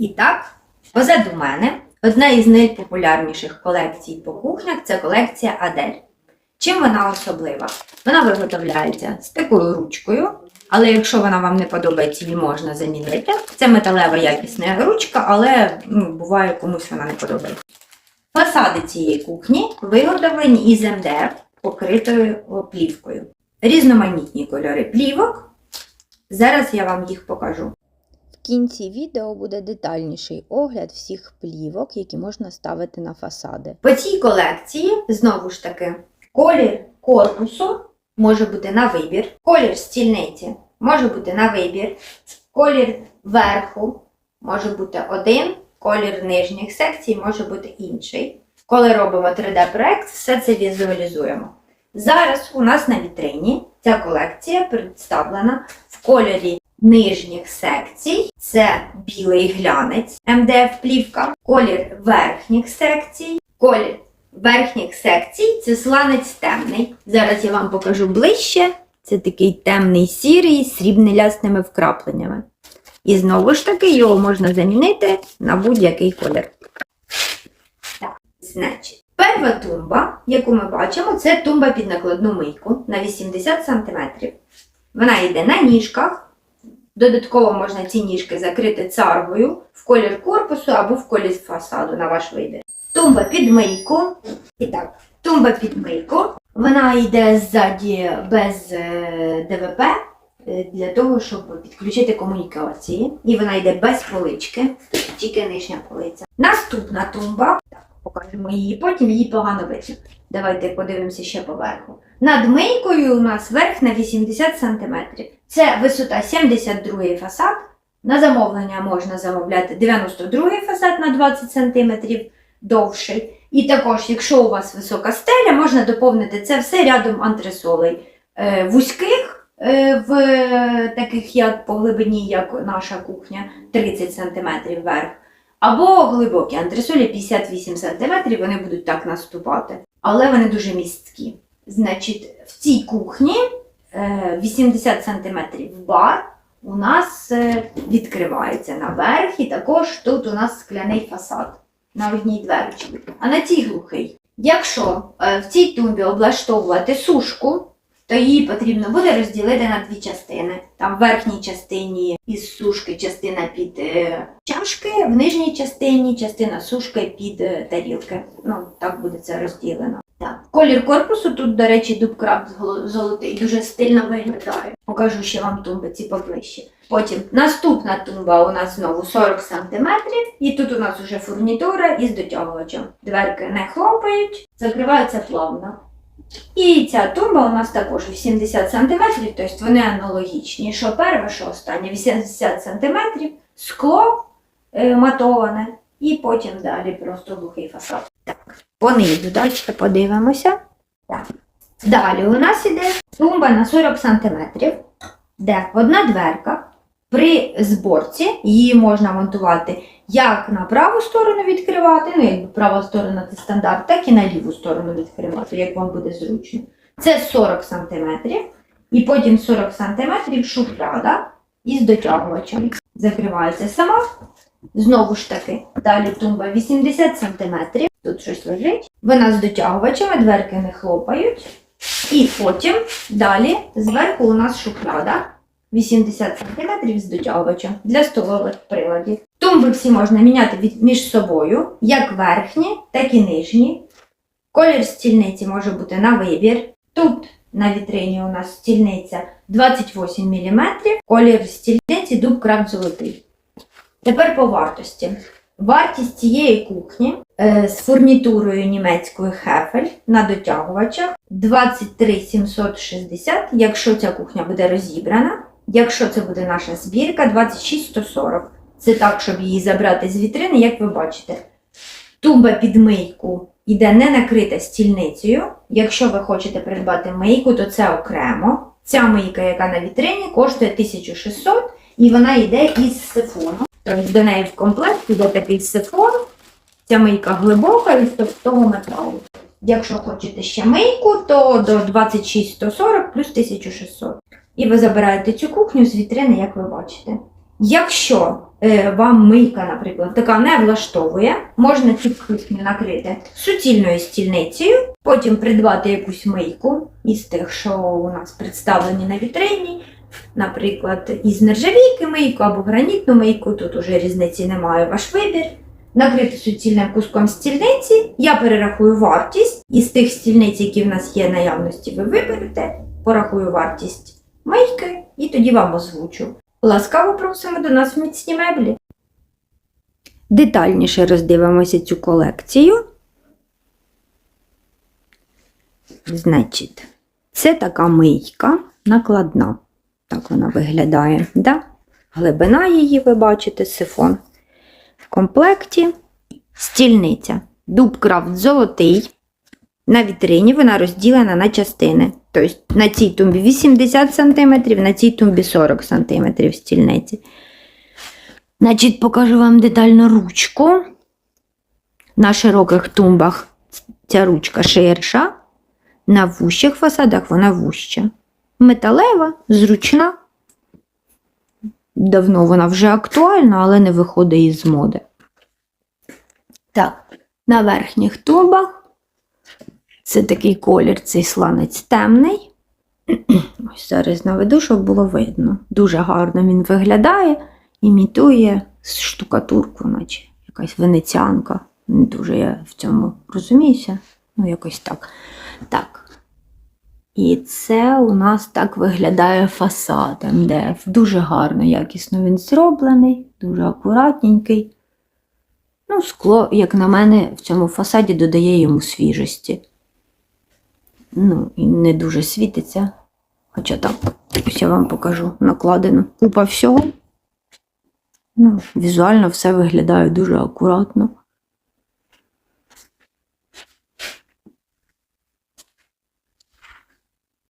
І так, позаду мене одна із найпопулярніших колекцій по кухнях це колекція Адель. Чим вона особлива? Вона виготовляється з такою ручкою, але якщо вона вам не подобається, її можна замінити. Це металева якісна ручка, але ну, буває комусь вона не подобається. Фасади цієї кухні виготовлені із МДФ, покритою плівкою. Різноманітні кольори плівок. Зараз я вам їх покажу. Кінці відео буде детальніший огляд всіх плівок, які можна ставити на фасади. По цій колекції, знову ж таки, колір корпусу може бути на вибір, колір стільниці може бути на вибір, колір верху може бути один, колір нижніх секцій може бути інший. Коли робимо 3D-проект, все це візуалізуємо. Зараз у нас на вітрині ця колекція представлена в кольорі нижніх секцій. Це білий глянець, МДФ плівка, колір верхніх секцій, колір верхніх секцій це сланець темний. Зараз я вам покажу ближче. Це такий темний сірий з срібно-лясними вкрапленнями. І знову ж таки його можна замінити на будь-який колір. Так, значить, перша тумба, яку ми бачимо, це тумба під накладну мийку на 80 см. Вона йде на ніжках. Додатково можна ці ніжки закрити царгою в колір корпусу або в колір фасаду на ваш вибір. Тумба під мийку. І так, тумба під мийку. Вона йде ззаді без е, ДВП е, для того, щоб підключити комунікації. І вона йде без полички, тільки нижня полиця. Наступна тумба. Покажемо її, потім її погано видно. Давайте подивимося ще поверху. Над мийкою у нас верх на 80 см. Це висота 72 фасад. На замовлення можна замовляти 92 фасад на 20 см довший. І також, якщо у вас висока стеля, можна доповнити це все рядом антресолей. Е, вузьких, е, в таких як по глибині, як наша кухня, 30 см вверх. Або глибокі антресолі 58 см, вони будуть так наступати. Але вони дуже місткі. Значить, в цій кухні е, 80 см бар у нас е, відкривається наверх, і також тут у нас скляний фасад на одній дверці, а на цій глухий. Якщо е, в цій тумбі облаштовувати сушку, то її потрібно буде розділити на дві частини. Там в верхній частині із сушки частина під е, чашки, в нижній частині частина сушки під е, тарілки. Ну, так буде це розділено. Так. Колір корпусу тут, до речі, дубкраб золотий, дуже стильно виглядає. Покажу ще вам тумби ці поближче. Потім наступна тумба у нас знову 40 см, і тут у нас вже фурнітура із дотягувачем. Дверки не хлопають, закриваються плавно. І ця тумба у нас також 80 см, тобто вони аналогічні. Що перше, що останнє, 80 см, скло е, матоване, і потім далі просто глухий фасад. Так, понизу далі подивимося. Так. Далі у нас іде тумба на 40 см, де одна дверка. При зборці її можна монтувати як на праву сторону відкривати, ну якби права сторона це стандарт, так і на ліву сторону відкривати, як вам буде зручно. Це 40 см, і потім 40 см шухляда із дотягувачем. Закривається сама. Знову ж таки, далі тумба 80 см, тут щось лежить. Вона з дотягувачами, дверки не хлопають. І потім далі зверху у нас шухляда 80 см з дотягувачем для столових приладів. Тумби всі можна міняти між собою, як верхні, так і нижні. Колір стільниці може бути на вибір. Тут на вітрині у нас стільниця 28 мм, колір стільниці дуб краб золотий. Тепер по вартості. Вартість цієї кухні е, з фурнітурою німецькою Хефель на дотягувачах 23 760, якщо ця кухня буде розібрана. Якщо це буде наша збірка, 26 140. Це так, щоб її забрати з вітрини, як ви бачите. Тумба під мийку йде не накрита стільницею. Якщо ви хочете придбати мийку, то це окремо. Ця мийка, яка на вітрині, коштує 1600 і вона йде із сифону. Тобто до неї в комплект йде такий сифон. Ця мийка глибока із товстого металу. Якщо хочете ще мийку, то до 26 140 плюс 1600. І ви забираєте цю кухню з вітрини, як ви бачите. Якщо е, вам мийка, наприклад, така не влаштовує, можна цю кухню накрити суцільною стільницею, потім придбати якусь мийку із тих, що у нас представлені на вітрині, наприклад, із нержавійки мийку або гранітну мийку, тут уже різниці немає, ваш вибір. Накрити суцільним куском стільниці, я перерахую вартість. Із тих стільниць, які в нас є наявності, ви виберете, порахую вартість мийки і тоді вам озвучу. Ласкаво просимо до нас в міцні меблі. Детальніше роздивимося цю колекцію. Значить, це така мийка накладна. Так вона виглядає. Да? Глибина її, ви бачите, сифон. В комплекті стільниця. Дубкрафт золотий. На вітрині вона розділена на частини. Тобто на цій тумбі 80 см, на цій тумбі 40 см стільниці. Значить, покажу вам детально ручку. На широких тумбах ця ручка ширша, на вущих фасадах вона вуща. Металева, зручна. Давно вона вже актуальна, але не виходить із моди. Так, на верхніх тумбах це такий колір, цей сланець темний. Ось зараз наведу, щоб було видно. Дуже гарно він виглядає, імітує штукатурку, наче якась венеціанка. Не дуже я в цьому розуміюся. Ну, якось так. Так. І це у нас так виглядає фасад МДФ. Дуже гарно, якісно він зроблений, дуже акуратненький. Ну, скло, як на мене, в цьому фасаді додає йому свіжості. Ну, і не дуже світиться. Хоча так, ось я вам покажу накладено. Купа всього. Ну, візуально все виглядає дуже акуратно.